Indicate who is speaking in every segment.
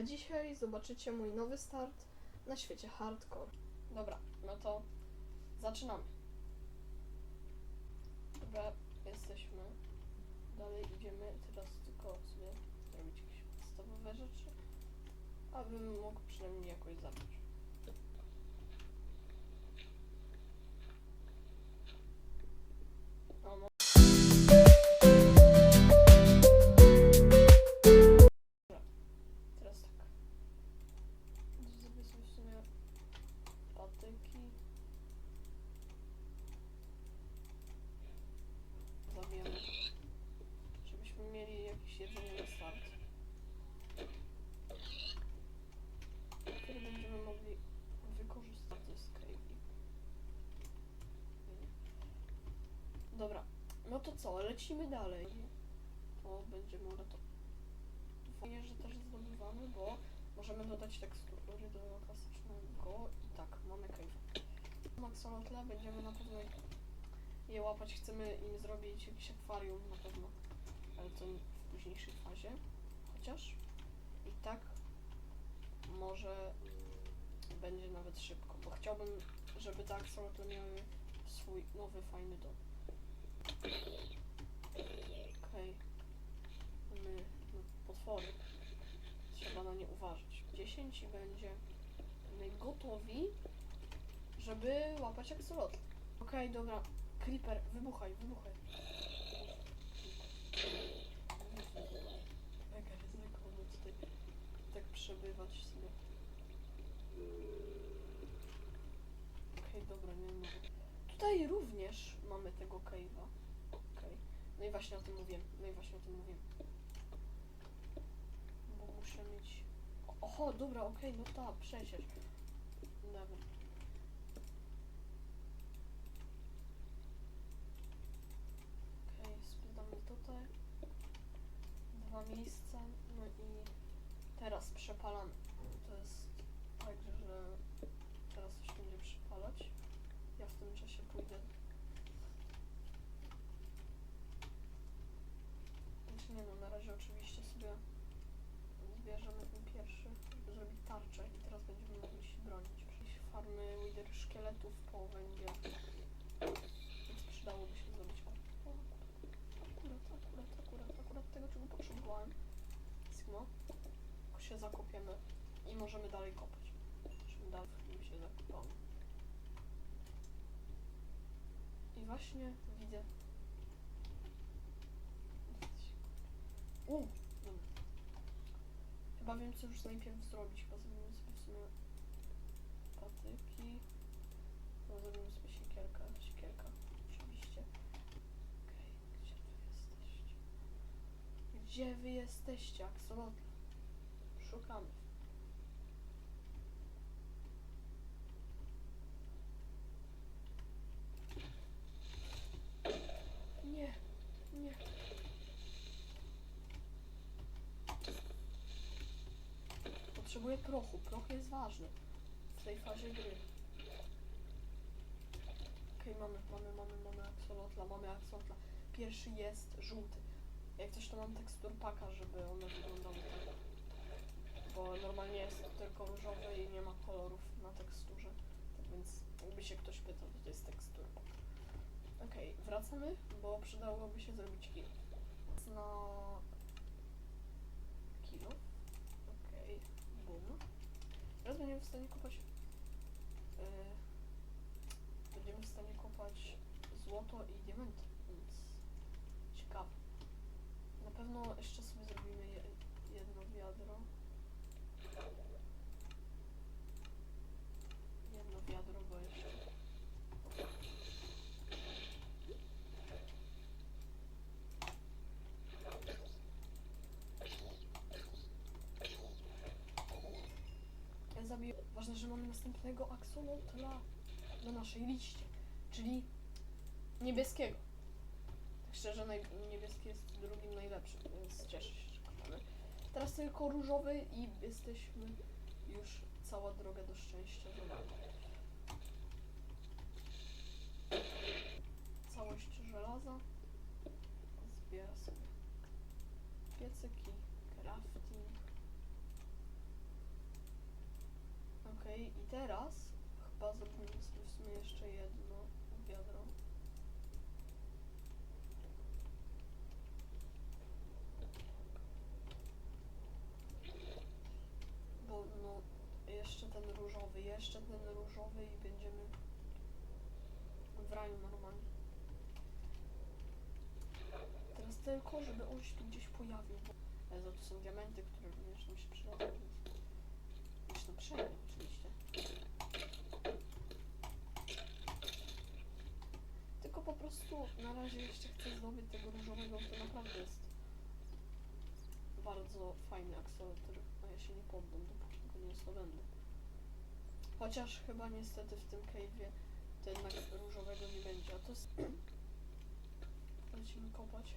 Speaker 1: A dzisiaj zobaczycie mój nowy start na świecie hardcore. Dobra, no to zaczynamy. Jesteśmy. Dalej idziemy. Teraz tylko sobie zrobić jakieś podstawowe rzeczy, abym mógł przynajmniej jakoś zacząć. No to co, lecimy dalej. To będzie może to. Fajnie, że też zdobywamy, bo możemy dodać tekstury do klasycznego i tak, mamy cave. Maxolotla będziemy na pewno je łapać, chcemy im zrobić jakieś akwarium na pewno, ale to w późniejszej fazie. Chociaż i tak może będzie nawet szybko, bo chciałbym, żeby te aksolotle miały swój nowy, fajny dom. Okej. Mamy no, potwory. Trzeba na nie uważać. 10 i będzie my gotowi, żeby łapać aksolotl. Okej, dobra. Creeper, wybuchaj, wybuchaj. Mega ryzykowne tutaj tak przebywać sobie. Okej, dobra, nie ma. Tutaj również mamy tego cave'a. No i właśnie o tym mówiłem. No i właśnie o tym mówiłem. Bo muszę mieć... Oho, dobra, okej, no tak, przecież. Dobra. Okej, sprzedamy tutaj. Dwa miejsca. No i teraz przepalamy. To jest tak, że teraz coś będzie przypalać. Ja w tym czasie pójdę. Znaczy nie no, na razie zbierzemy ten pierwszy, żeby zrobić tarczę i teraz będziemy mogli się bronić. Jakieś farmy wider szkieletów po węgiel. Więc przydałoby się zrobić o, akurat, akurat, akurat, akurat tego czego potrzebowałem. Sigma. Tylko się zakopiemy i możemy dalej kopać. Czym dalej się zakopamy. I właśnie widzę. U! Wiem co już najpierw zrobić. Chyba zrobimy sobie w sumie patyki. No zrobimy sobie siekierkę. Siekierka, oczywiście. Okej, gdzie tu jesteście? Gdzie wy jesteście, aksolotl? Szukamy. Nie, nie. Potrzebuję prochu. Proch jest ważny w tej fazie gry. Okej, mamy, mamy, mamy, mamy axolotla, mamy axolotla. Pierwszy jest żółty. Jak coś to mam tekstur paka, żeby one wyglądały tak. Bo normalnie jest tylko różowy i nie ma kolorów na teksturze. Tak więc jakby się ktoś pytał, to, jest tekstur. Okej, wracamy, bo przydałoby się zrobić kilo. Na kilo. Boom. Teraz będziemy w stanie kopać. Yy, będziemy w stanie kopać złoto i diamenty, więc ciekawe. Na pewno jeszcze sobie zrobimy je, jedno wiadro. Jedno wiadro, bo jeszcze. Ważne, że mamy następnego axolotla na naszej liście, czyli niebieskiego. Tak szczerze, niebieski jest drugim najlepszym, więc cieszę się, że kochamy. Teraz tylko różowy i jesteśmy już cała droga do szczęścia. Całość żelaza. Zbiera sobie piecyki, crafting. I teraz chyba sobie w sumie jeszcze jedno wiadro. Bo no, jeszcze ten różowy, jeszcze ten różowy i będziemy w raju normalnie. Teraz tylko, żeby on się tu gdzieś pojawił, bo Jezu, to są diamenty, które również nam się przydadzą. Przejmie oczywiście. Tylko po prostu na razie jeszcze chcę zdobyć tego różowego, to naprawdę jest bardzo fajny akcelerator, a ja się nie poddam, dopóki go nie zdobędę. Chociaż chyba niestety w tym cave'ie to jednak różowego nie będzie, a to jest... Lecimy kopać.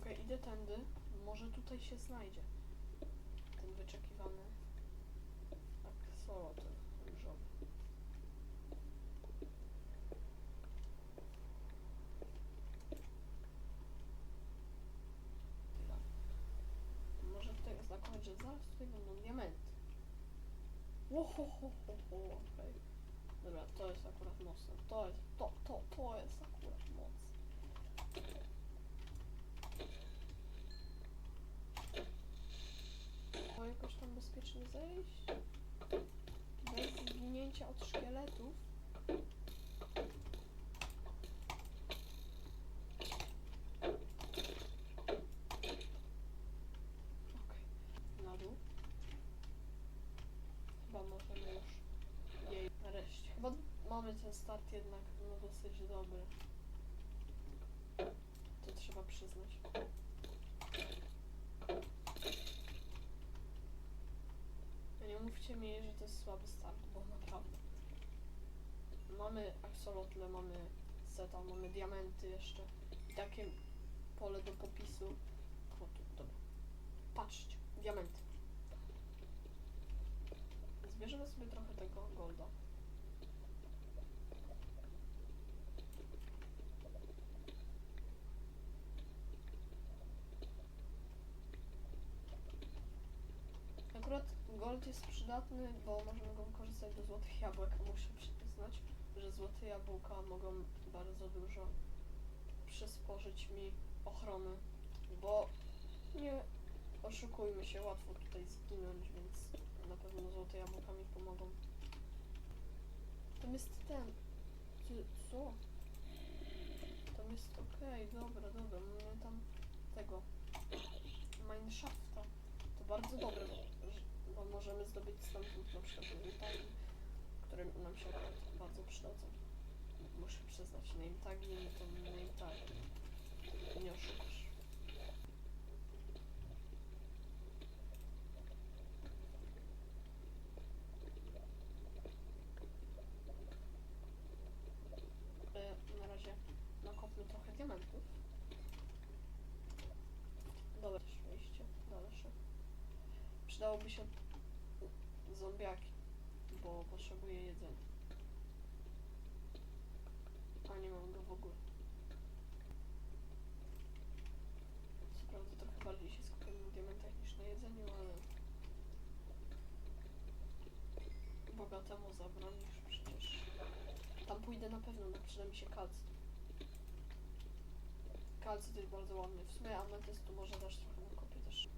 Speaker 1: Okej, idę tędy. Może tutaj się znajdzie ten wyczekiwany aksolotl różowy. Chwila. Może tutaj oznakować, że zaraz tutaj będą diamenty. Łohohohoho, okej. Dobra, to jest akurat mocne. To jest, to, to, to jest akurat mocne. Bo jakoś tam bezpiecznie zejść. Bez zginięcia od szkieletów. Okej, na dół. Chyba możemy już jej nareszcie. Chyba mamy ten start jednak no dosyć dobry. To trzeba przyznać. No Nie mówcie mi, że to jest słaby start, bo naprawdę. Mamy axolotle, mamy seta, mamy diamenty jeszcze. I takie pole do popisu. O, tu, dobra. Patrzcie, diamenty. Zbierzemy sobie trochę tego golda. Akurat jest przydatny, bo możemy go wykorzystać do złotych jabłek. Muszę przyznać, że złote jabłka mogą bardzo dużo przysporzyć mi ochrony, bo nie oszukujmy się, łatwo tutaj zginąć, więc na pewno złote jabłka mi pomogą. Tam jest ten. Co? Tam jest okej, dobra, dobra. Mamy tam tego mineshafta. To bardzo dobre, zdobyć stamtąd na przykład name które nam się bardzo przydadzą. Muszę przyznać, name tagi to name tagi. Nie oszukasz. E, na razie trochę diamentów. Dobra, wejście dalsze. Przydałoby się zombiaki, bo potrzebuję jedzenia. A nie mam go w ogóle. Co prawda trochę bardziej się skupiam na diamentach niż na jedzeniu, ale bogatemu zabronisz przecież. Tam pójdę na pewno, bo przyda mi się kalcy. Kalcy to jest bardzo ładny. W sumie ametystu może też trochę nakopię też.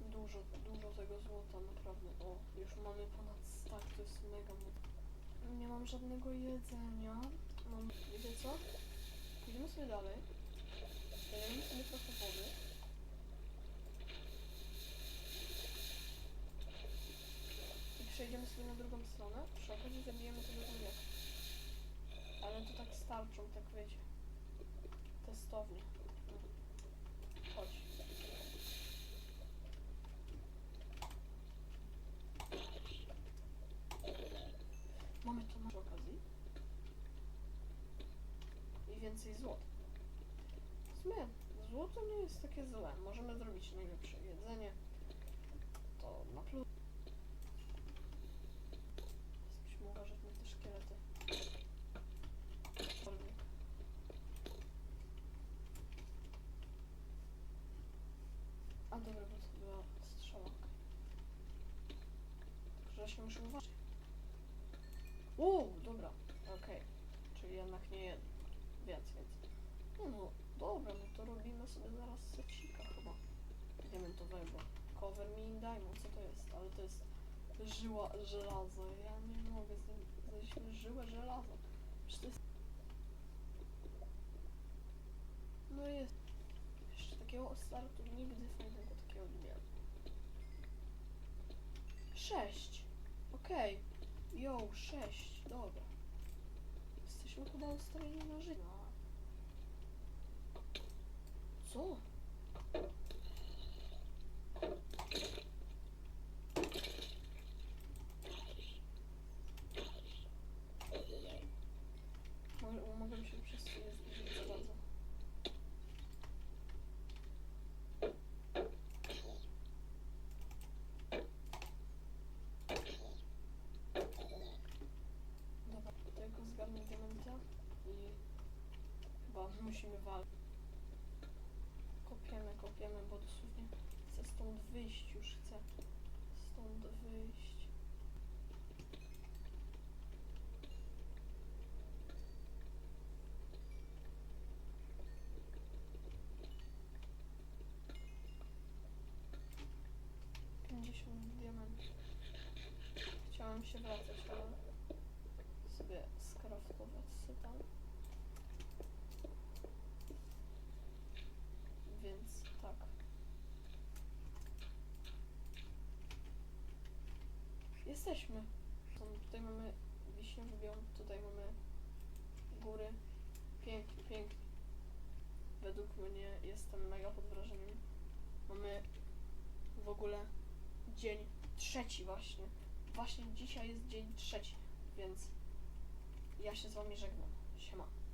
Speaker 1: Dużo, dużo tego złota, naprawdę. O, już mamy ponad stack, to jest mega Nie mam żadnego jedzenia. Mam, wiecie co? Pójdziemy sobie dalej. Dajemy sobie trochę wody. I przejdziemy sobie na drugą stronę. Przy okazji zabijemy tego zombiaka. Ale to tak starczą, tak wiecie. Testownie. więcej złota. W złoto nie jest takie złe. Możemy zrobić najlepsze jedzenie. To na plus. Musimy uważać na te szkielety. A dobra, bo to była strzała. Także się muszę uważać. Uuu, dobra, okej. Okay. Czyli jednak nie jedno. Więc, więc. No, no, dobra, no to robimy sobie zaraz secika chyba. Diamentowego. Cover me in diamond, co to jest? Ale to jest żyła żelazo. Ja nie mogę zde- znaleźć żyłę żelazo. Przecież to jest... No jest. Jeszcze takiego startu nigdy fajnego takiego nie. Sześć. Okej. Yo, sześć. Dobra. Jesteśmy chyba ustawieni na życie. Co? Mogę, mogę się przez chwilę zbliżyć za bardzo. Dobra, tego zgarnę diamenta i chyba musimy walczyć. Kopiemy, kopiemy, bo dosłownie chcę stąd wyjść, już chcę stąd wyjść. Pięćdziesiąt diamentów. Chciałam się wracać, ale sobie skraftować syta. Więc tak. Jesteśmy. Są, tutaj mamy wiśniowy biom, tutaj mamy góry. Pięknie, pięknie. Według mnie jestem mega pod wrażeniem. Mamy w ogóle dzień trzeci właśnie. Właśnie dzisiaj jest dzień trzeci, więc ja się z wami żegnam. Siema.